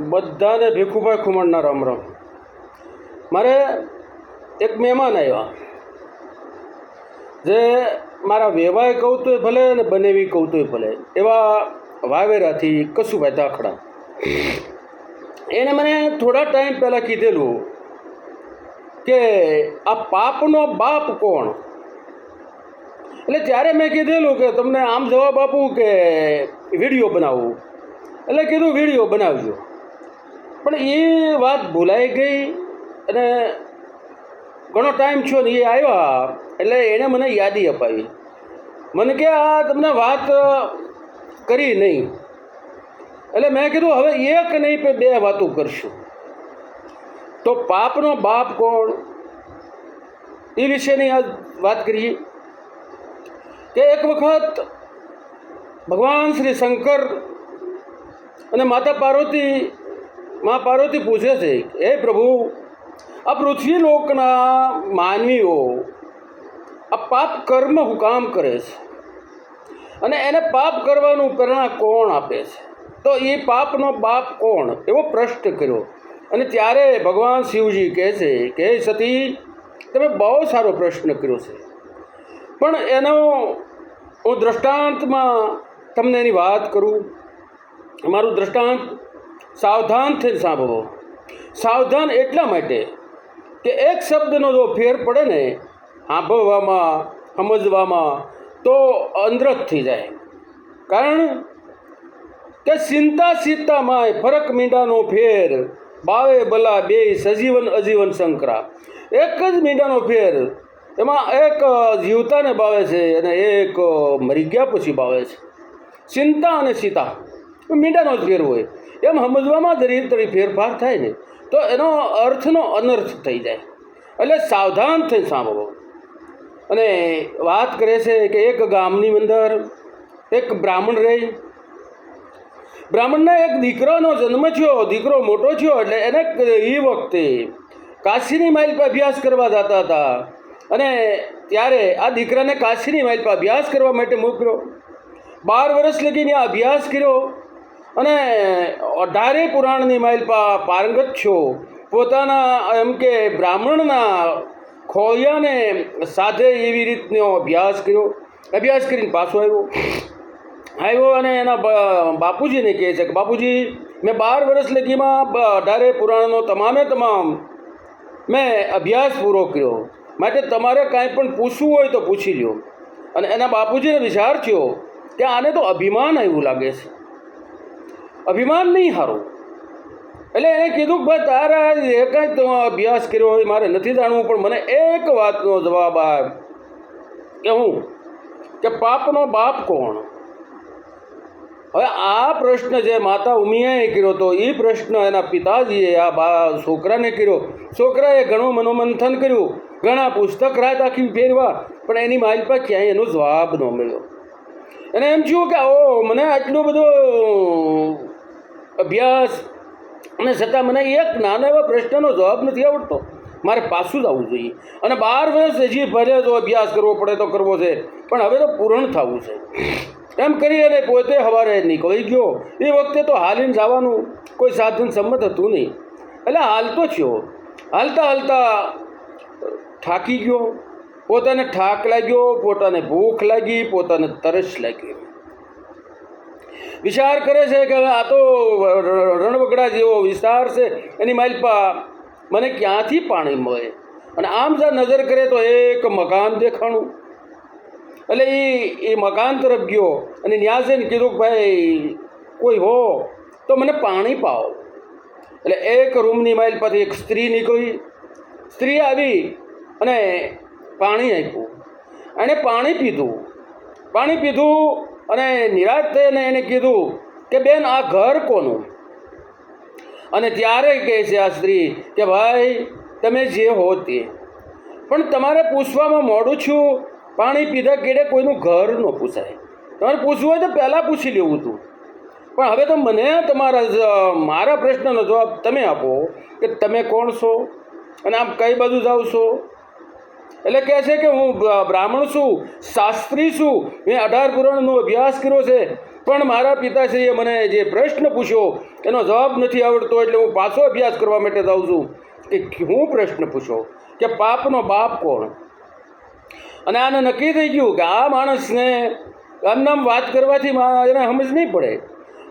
બધાને ભીખુભાઈ ખુમણના રામ રામ. મારે એક મહેમાન આવ્યા. જે મારા વેવાય કહું તોય ભલે અને બનેવી કહું તોય ભલે, એવા વાવેરાથી કશુભાઈ દાખડા એને મને થોડા ટાઈમ પહેલાં કીધેલું કે આ પાપનો બાપ કોણ? એટલે ત્યારે મેં કીધેલું કે તમને આમ જવાબ આપું કે વીડિયો બનાવવું એટલે કીધું વીડિયો બનાવજો. પણ એ વાત ભૂલાઈ ગઈ અને ઘણો ટાઈમ થયો ને એ આવ્યા એટલે એણે મને યાદી અપાવી. મને કે, આ તમને વાત કરી નહીં. એટલે મેં કીધું, હવે એક નહીં, પણ બે વાતો કરશું. તો પાપનો બાપ કોણ? એ વિશેની આ વાત કરીએ. કે એક વખત ભગવાન શ્રી શંકર અને માતા પાર્વતી મા પાર્વતી પૂછે છે હે પ્રભુ, આ પૃથ્વી લોકના માનવીઓ આ પાપ કર્મ હું કામ કરે છે અને એને પાપ કરવાનું પ્રેરણા કોણ આપે છે? તો એ પાપનો બાપ કોણ? એવો પ્રશ્ન કર્યો. અને ત્યારે ભગવાન શિવજી કહે છે કે સતી, તમે બહુ સારો પ્રશ્ન કર્યો છે. પણ એનો હું દ્રષ્ટાંતમાં તમને એની વાત કરું. મારું દ્રષ્ટાંત સાવધાન થઈને સાંભળો. સાવધાન એટલા માટે કે એક શબ્દનો જો ફેર પડે ને, સાંભળવામાં, સમજવામાં તો અંદરત થઈ જાય. કારણ કે ચિંતા સીતામાંય ફરક મીંડાનો ફેર, બાવે બલા બે સજીવન અજીવન શંકરા એક જ મીંડાનો ફેર, એમાં એક જીવતાને બાવે છે અને એક મરી ગયા પછી બાવે છે. ચિંતા અને સીતા મીંડાનો જ ફેર હોય. એમ સમજવામાં જ તરી ફેરફાર થાય ને, તો એનો અર્થનો અનર્થ થઈ જાય. એટલે સાવધાન થઈ સાંભળો. અને વાત કરે છે કે એક ગામની અંદર એક બ્રાહ્મણ રહી. બ્રાહ્મણના એક દીકરાનો જન્મ થયો, દીકરો મોટો થયો, એટલે એને એ વખતે કાશીની માઇલ પર અભ્યાસ કરવા જતા હતા. અને ત્યારે આ દીકરાને કાશીની માઇલ પર અભ્યાસ કરવા માટે મોકલ્યો. બાર વર્ષ લગીને આ અભ્યાસ કર્યો. અને અઢારે પુરાણની માઇલ પર પારંગત છો. પોતાના, એમ કે, બ્રાહ્મણના ખોયાને સાથે એવી રીતનો અભ્યાસ કર્યો. અભ્યાસ કરીને પાછો આવ્યો. આવ્યો અને એના બાપુજીને કહે છે કે, બાપુજી, મેં બાર વર્ષ લગીમાં અઢારે પુરાણનો તમામે તમામ મેં અભ્યાસ પૂરો કર્યો. માટે તમારે કાંઈ પણ પૂછવું હોય તો પૂછી લ્યો. અને એના બાપુજીને વિચાર થયો કે આને તો અભિમાન આવ્યું લાગે છે. અભિમાન નહીં સારું એટલે એણે કીધું કે ભાઈ તારા એ કાંઈ તો અભ્યાસ કર્યો હોય, મારે નથી જાણવું, પણ મને એક વાતનો જવાબ આપ. કે હું? કે પાપનો બાપ કોણ? હવે આ પ્રશ્ન જે માતા ઉમિયાએ કર્યો તો એ પ્રશ્ન એના પિતાજીએ, આ બા છોકરાને કર્યો. છોકરાએ ઘણું મનોમંથન કર્યું. ઘણા પુસ્તક રાત આખી ફેરવા, પણ એની માઇલ પર ક્યાંય એનો જવાબ ન મળ્યો. એને એમ થયું કે ઓ મને આટલું બધું અભ્યાસ. અને છતાં મને એક નાના એવા પ્રશ્નનો જવાબ નથી આવડતો. મારે પાછું જ આવવું જોઈએ. અને બાર વર્ષ હજી ભલે તો અભ્યાસ કરવો પડે તો કરવો છે. પણ હવે તો પૂર્ણ થવું છે. એમ કરી અને પોતે સવારે નીકળી ગયો. એ વખતે તો હાલીને જવાનું કોઈ સાધન સંમત હતું નહીં. એટલે હાલતો થયો. હાલતા હાલતા થાકી ગયો. પોતાને થાક લાગ્યો, પોતાને ભૂખ લાગી, પોતાને તરસ લાગી વિચાર કરે છે કે આ તો રણવગડા જેવો વિસ્તાર છે, એની માલપા મને ક્યાંથી પાણી મળે? અને આમ જો નજર કરે તો એક મકાન દેખાણું. એટલે એ એ મકાન તરફ ગયો અને ત્યાં જઈને કીધું કે ભાઈ, કોઈ હો, તો મને પાણી પાવ એટલે એક રૂમની માઇલ પરથી એક સ્ત્રી નીકળી. સ્ત્રી આવી અને પાણી આપ્યું. એણે પાણી પીધું. પાણી પીધું અને નિરાશ થઈને એણે કીધું કે, બેન, આ ઘર કોનું? અને ત્યારે કહે છે આ સ્ત્રી કે, ભાઈ, તમે જે હો તે. પણ તમારે પૂછવામાં મોડું છું. પાણી પીધા કેડે કોઈનું ઘર ન પૂછાય. તમારે પૂછવું હોય તો પહેલાં પૂછી લેવું હતું પણ હવે તો મને તમારા મારા પ્રશ્નનો જવાબ તમે આપો કે, તમે કોણ છો? અને આમ કઈ બાજુ જાઓ છો? એટલે કહે છે કે હું બ્રાહ્મણ છું, શાસ્ત્રી છું, મેં અઢાર પુરાણનો અભ્યાસ કર્યો છે. પણ મારા પિતાશ્રીએ મને જે પ્રશ્ન પૂછ્યો, એનો જવાબ નથી આવડતો એટલે હું પાછો અભ્યાસ કરવા માટે જાઉં છું. કે હું પ્રશ્ન પૂછો કે પાપનો બાપ કોણ? અને આને નક્કી થઈ ગયું કે આ માણસને આમનામ વાત કરવાથી એને સમજ નહીં પડે.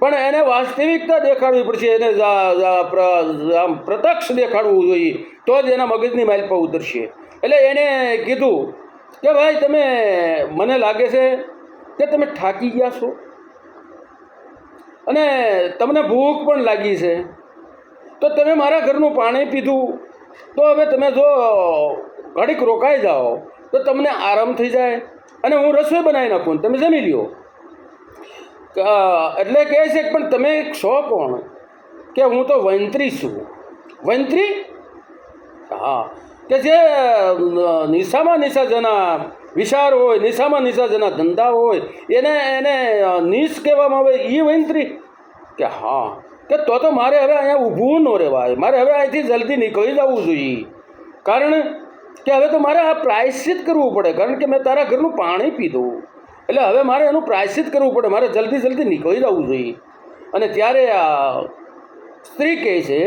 પણ એને વાસ્તવિકતા દેખાડવી પડશે, એને પ્રત્યક્ષ દેખાડવું જોઈએ, તો જ એના મગજની માઇલ પર ઉતરશે. એટલે એણે કીધું કે ભાઈ તમે મને લાગે છે કે તમે થાકી ગયા છો. અને તમને ભૂખ પણ લાગી છે. તો તમે મારા ઘરનું પાણી પીધું. તો હવે તમે જો ઘડીક રોકાઈ જાઓ, તો તમને આરામ થઈ જાય અને હું રસોઈ બનાવી નાખું તમે જમી લ્યો. એટલે કહે છે પણ તમે છો કોણ? કે હું તો વંત્રી છું. વંત્રી હા. કે જે નિશામાં નિશા જેના વિચાર હોય, નિશામાં નિશા જેના ધંધા હોય, એને એને નિશ કહેવામાં આવે એ વૈંત્રી. કે હા, કે તો તો મારે હવે અહીંયા ઊભું ન રહેવાય. મારે હવે અહીંથી જલ્દી નીકળી જવું જોઈએ. કારણ કે હવે તો મારે આ પ્રાયશ્ચિત કરવું પડે. કારણ કે મેં તારા ઘરનું પાણી પીધું. એટલે હવે મારે એનું પ્રાયશ્ચિત કરવું પડે. મારે જલ્દી જલ્દી નીકળી જવું જોઈએ. અને ત્યારે આ સ્ત્રી કહે છે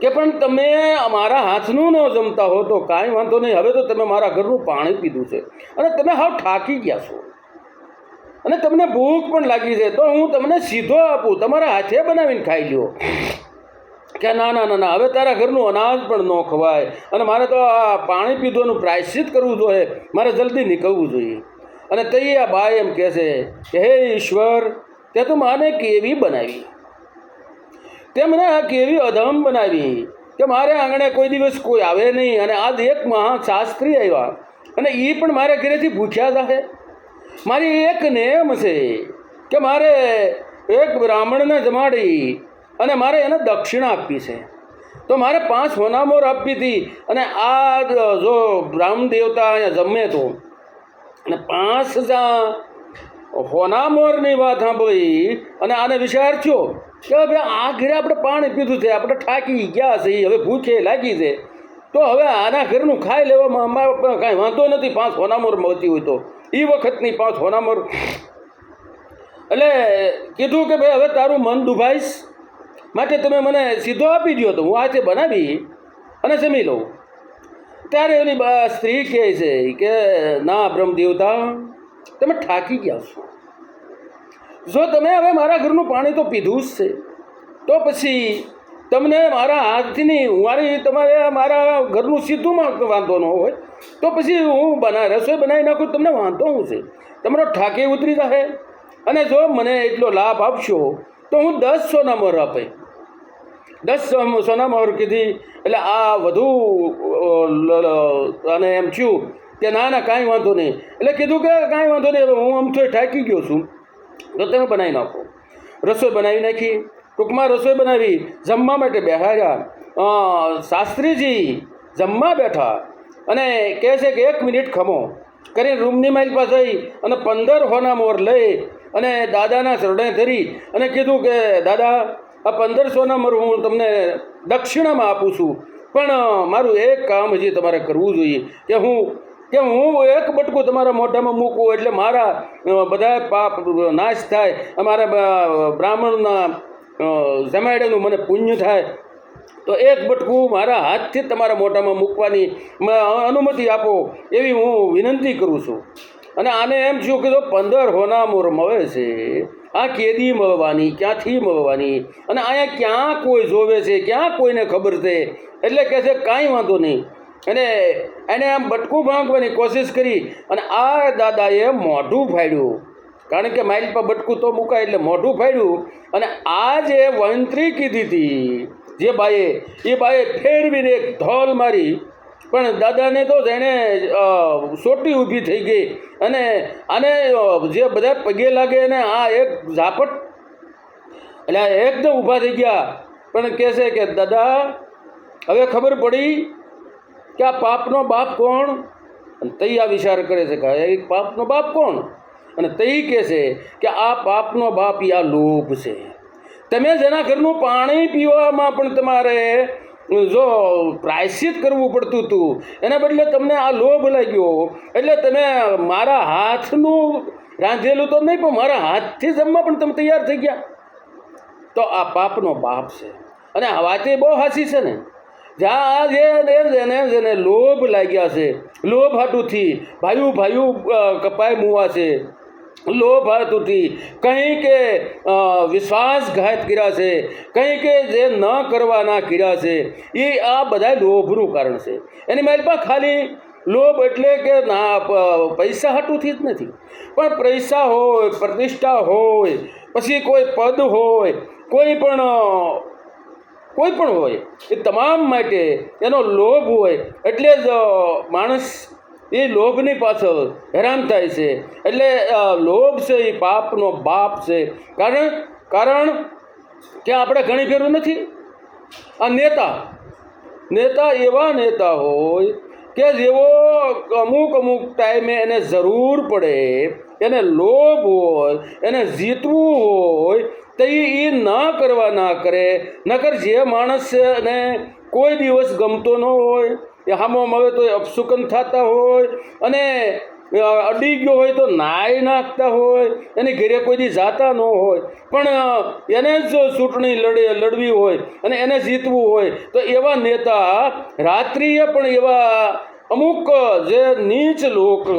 કે પણ તમે મારા હાથનું ન જમતા હો તો કાંઈ વાંધો નહીં. હવે તો તમે મારા ઘરનું પાણી પીધું છે. અને તમે હાવ ઠાકી ગયા છો. અને તમને ભૂખ પણ લાગી છે. તો હું તમને સીધો આપું. તમારા હાથે બનાવીને ખાઈ લ્યો. કે ના ના ના ના, હવે તારા ઘરનું અનાજ પણ ન ખવાય. અને મારે તો આ પાણી પીધોનું પ્રાયશ્ચિત કરવું જોઈએ. મારે જલ્દી નીકળવું જોઈએ. અને તૈયાર બાય એમ કહે છે કે, હે ઈશ્વર, તે તો માને કેવી બનાવી. તે મને આ કેવી અધમ બનાવી. કે મારે આંગણે કોઈ દિવસ કોઈ આવે નહીં અને આજ એક મહા શાસ્ત્રી આવ્યા. અને એ પણ મારા ઘરેથી ભૂખ્યા છે મારી એક નેમ છે કે મારે એક બ્રાહ્મણને જમાડી અને મારે એને દક્ષિણા આપવી છે. તો મારે પાંચ હોનામોર આપવી હતી અને આ જો બ્રાહ્મણ દેવતા અહીંયા જમે તો. અને પાંચ હજાર હોનામોરની વાત સાંભળી અને આને વિચાર થયો. કે ભાઈ આ ઘરે આપણે પાણી પીધું છે, આપણે ઠાકી ગયા છે હવે ભૂખે લાગી છે. તો હવે આના ઘરનું ખાઈ લેવામાં અમારે કાંઈ વાંધો નથી, પાંચ હોનામોર મળતી હોય તો. એ વખતની પાંચ હોનામોર એટલે કીધું કે ભાઈ, હવે તારું મન દુભાઈશ. માટે તમે મને સીધો આપી દો તો હું હાથે બનાવી અને જમી લઉં. ત્યારે એની સ્ત્રી કહે છે કે, ના બ્રહ્મ દેવતા તમે ઠાકી ગયા છો. જો તમે હવે મારા ઘરનું પાણી તો પીધું જ છે, તો પછી તમને મારા હાથની, મારી તમારે મારા ઘરનું સીધુંમાં વાંધો ન હોય, તો પછી હું બના રસોઈ બનાવી નાખું, તમને વાંધો હું છે? તમારો ઠાકે ઉતરી જશે અને જો મને એટલો લાભ આપશો, તો હું દસ સોના મોર આપે. દસ સોમ- સોના મોર કીધી, એટલે આ વધુ અને એમ થયું કે ના ના, કાંઈ વાંધો નહીં. એટલે કીધું કે કાંઈ વાંધો નહીં, હવે હું આમ તો ઠાકી ગયો છું. તો તમે બનાવી નાખો. રસોઈ બનાવી નાખી. ટૂંકમાં રસોઈ બનાવી. જમવા માટે બેહાર્યા શાસ્ત્રીજી જમવા બેઠા અને કહે છે કે એક મિનિટ ખમો. કરીને રૂમની માઇલ પાસે અને પંદર હોના મોર લઈ અને દાદાના શરણે ધરી અને કીધું કે, દાદા, આ પંદરસોના મોર હું તમને દક્ષિણામાં આપું છું. પણ મારું એક કામ હજી તમારે કરવું જોઈએ. કે હું કે હું એક બટકું તમારા મોઢામાં મૂકું એટલે મારા બધા પાપ નાશ થાય. અમારા બ્રાહ્મણના જમાડેનું મને પુણ્ય થાય. તો એક બટકું મારા હાથથી તમારા મોઢામાં મૂકવાની અનુમતિ આપો એવી હું વિનંતી કરું છું. અને આને એમ છું કે જો પંદર હોના મોર મળે છે, આ કેદી મળવાની, ક્યાંથી મળવાની? અને અહીંયા ક્યાં કોઈ જોવે છે, ક્યાં કોઈને ખબર છે? એટલે કહે છે કાંઈ વાંધો નહીં. અને એને આમ બટકું ભાંકવાની કોશિશ કરી અને આ દાદાએ મોઢું ફાડ્યું. કારણ કે માઇલ પર બટકું તો મુકાય એટલે મોઢું ફાડ્યું અને આ જે વંત્રી કીધી હતી જે બાએ એ બાએ ફેરવીને એક ધોલ મારી. પણ દાદાને તો અ, સોટી ઊભી થઈ ગઈ અને આને જે બધા પગે લાગે અને આ એક ઝાપટ એટલે એકદમ ઊભા થઈ ગયા. પણ કહે છે કે દાદા હવે ખબર પડી કે આ પાપનો બાપ કોણ? અને તઈ આ વિચાર કરે છે કે એ પાપનો બાપ કોણ? અને તઈ કહે છે કે આ પાપનો બાપ એ આ લોભ છે. તમે જેના ઘરનું પાણી પીવામાં પણ તમારે જો પ્રાયશ્ચિત કરવું પડતું હતું એના બદલે તમને આ લોભ લાગ્યો. એટલે તમે મારા હાથનું રાંધેલું તો નહીં, પણ મારા હાથથી જમવા પણ તમે તૈયાર થઈ ગયા. તો આ પાપનો બાપ છે. અને આ વાતે બહુ હાસી છે ને. જ્યાં આ જે જેને જેને લોભ લાગ્યા છે. લોભ હાટુથી. ભાયું ભાયું કપાય મુવા છે. લોભ હાટુથી. કંઈ કે વિશ્વાસઘાત કર્યા છે. કંઈ કે જે ન કરવાના કર્યા છે. એ આ બધા લોભનું કારણ છે. એની મારી પાસે ખાલી લોભ એટલે કે ના પૈસા હાટુથી જ નથી. પણ પૈસા હોય, પ્રતિષ્ઠા હોય, પછી કોઈ પદ હોય, કોઈ પણ કોઈ પણ હોય, એ તમામ માટે એનો લોભ હોય, એટલે જ માણસ એ લોભની પાછળ હેરાન થાય છે. એટલે લોભ છે એ પાપનો બાપ છે. કારણ કારણ કે આપણે ઘણી ફેરું નથી. આ નેતા નેતા એવા નેતા હોય કે જેવો અમુક અમુક ટાઈમે એને જરૂર પડે, એને લોભ હોય, એને જીતવું હોય તો એ ના કરવા ના કરે. નકર જે માણસને કોઈ દિવસ ગમતો ન હોય, એ હામોમ આવે તો એ અપસુકન થતા હોય, અને અડી ગયો હોય તો નાય નાખતા હોય, એની ઘરે કોઈ દી જાતા ન હોય. પણ એને જ ચૂંટણી લડે, લડવી હોય અને એને જીતવું હોય, તો એવા નેતા રાત્રિએ પણ એવા અમુક જે નીચ લોક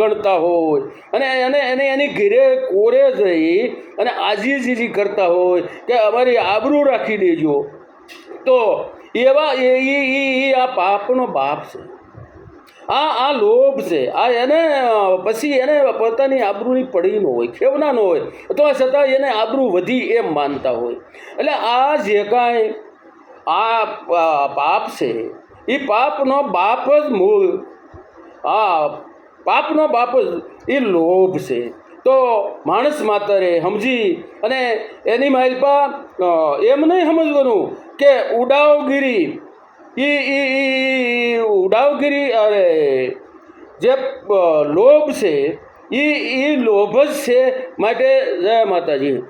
ગણતા હોય અને એને એને એની ઘરે કોરે જઈ અને આજીજીજી કરતા હોય કે અમારી આબરૂ રાખી દેજો. તો એવા, એ ઈ આ પાપનો બાપ છે. આ આ લોભ છે. આ એને પછી એને પોતાની આબરૂની પડી ન હોય, ખેવના ન હોય. તો છતાં એને આબરૂ વધી એમ માનતા હોય. એટલે આ જે કાંઈ આ પાપ છે એ પાપનો બાપ જ મૂળ. આ પાપનો બાપ જ એ લોભ છે. તો માણસ માતરે સમજી અને એની માલપા અ, એમ નહીં સમજવાનું કે ઉડાવગીરી એ ઉડાવગીરી અરે જે લોભ છે એ એ લોભ જ છે માટે જય માતાજી.